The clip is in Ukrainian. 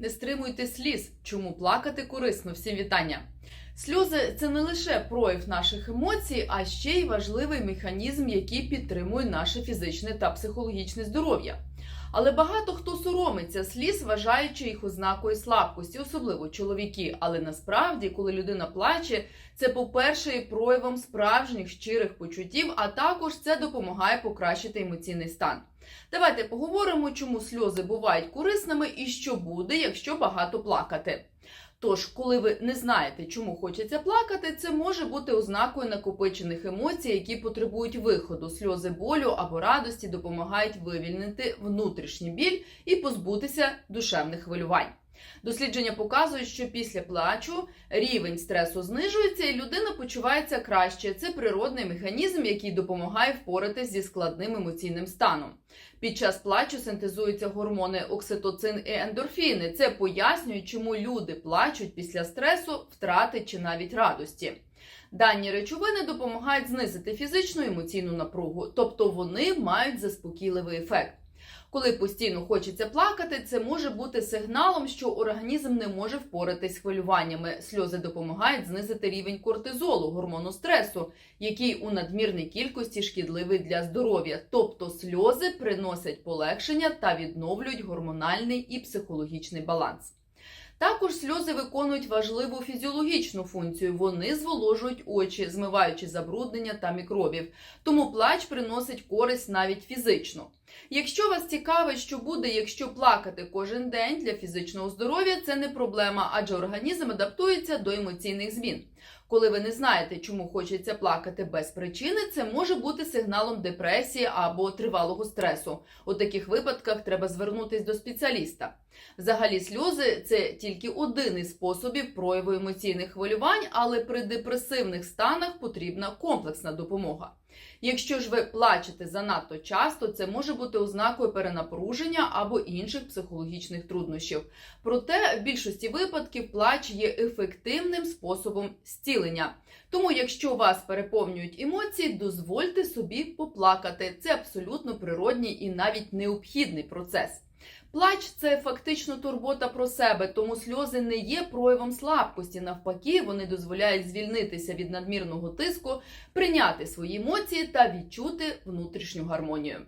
Не стримуйте сліз. Чому плакати корисно? Всім вітання. Сльози це не лише прояв наших емоцій, а ще й важливий механізм, який підтримує наше фізичне та психологічне здоров'я. Але багато хто соромиться сліз, вважаючи їх ознакою слабкості, особливо чоловіки. Але насправді, коли людина плаче, це, по-перше, і проявом справжніх щирих почуттів, а також це допомагає покращити емоційний стан. Давайте поговоримо, чому сльози бувають корисними і що буде, якщо багато плакати. Тож, коли ви не знаєте, чому хочеться плакати, це може бути ознакою накопичених емоцій, які потребують виходу. Сльози болю або радості допомагають вивільнити внутрішній біль і позбутися душевних хвилювань. Дослідження показують, що після плачу рівень стресу знижується і людина почувається краще. Це природний механізм, який допомагає впоратись зі складним емоційним станом. Під час плачу синтезуються гормони окситоцин і ендорфіни. Це пояснює, чому люди плачуть після стресу, втрати чи навіть радості. Дані речовини допомагають знизити фізичну і емоційну напругу, тобто вони мають заспокійливий ефект. Коли постійно хочеться плакати, це може бути сигналом, що організм не може впоратись з хвилюваннями. Сльози допомагають знизити рівень кортизолу, гормону стресу, який у надмірній кількості шкідливий для здоров'я. Тобто сльози приносять полегшення та відновлюють гормональний і психологічний баланс. Також сльози виконують важливу фізіологічну функцію. Вони зволожують очі, змиваючи забруднення та мікробів. Тому плач приносить користь навіть фізично. Якщо вас цікавить, що буде, якщо плакати кожен день для фізичного здоров'я, це не проблема, адже організм адаптується до емоційних змін. Коли ви не знаєте, чому хочеться плакати без причини, це може бути сигналом депресії або тривалого стресу. У таких випадках треба звернутись до спеціаліста. Взагалі, сльози це тільки один із способів прояву емоційних хвилювань, але при депресивних станах потрібна комплексна допомога. Якщо ж ви плачете занадто часто, це може бути ознакою перенапруження або інших психологічних труднощів. Проте в більшості випадків плач є ефективним способом зцілення. Тому, якщо вас переповнюють емоції, дозвольте собі поплакати. Це абсолютно природній і навіть необхідний процес. Плач це фактично турбота про себе, тому сльози не є проявом слабкості. Навпаки, вони дозволяють звільнитися від надмірного тиску, прийняти свої емоції та відчути внутрішню гармонію.